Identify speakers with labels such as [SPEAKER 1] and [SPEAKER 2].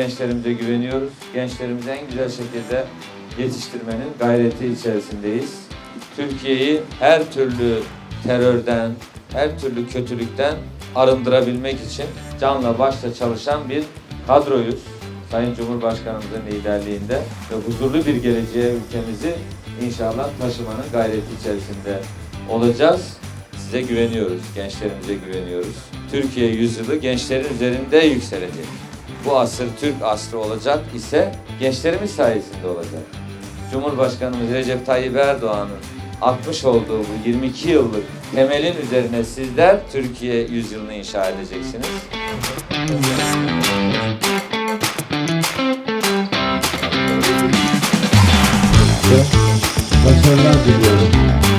[SPEAKER 1] gençlerimize güveniyoruz. Gençlerimizi en güzel şekilde yetiştirmenin gayreti içerisindeyiz. Türkiye'yi her türlü terörden, her türlü kötülükten arındırabilmek için canla başla çalışan bir kadroyuz. Sayın Cumhurbaşkanımızın liderliğinde ve huzurlu bir geleceğe ülkemizi inşallah taşımanın gayreti içerisinde olacağız. Size güveniyoruz, gençlerimize güveniyoruz. Türkiye yüzyılı gençlerin üzerinde yükselecek. Bu asır Türk asrı olacak ise gençlerimiz sayesinde olacak. Cumhurbaşkanımız Recep Tayyip Erdoğan'ın atmış olduğu bu 22 yıllık temelin üzerine sizler Türkiye yüzyılını inşa edeceksiniz.
[SPEAKER 2] Başarılar diliyorum.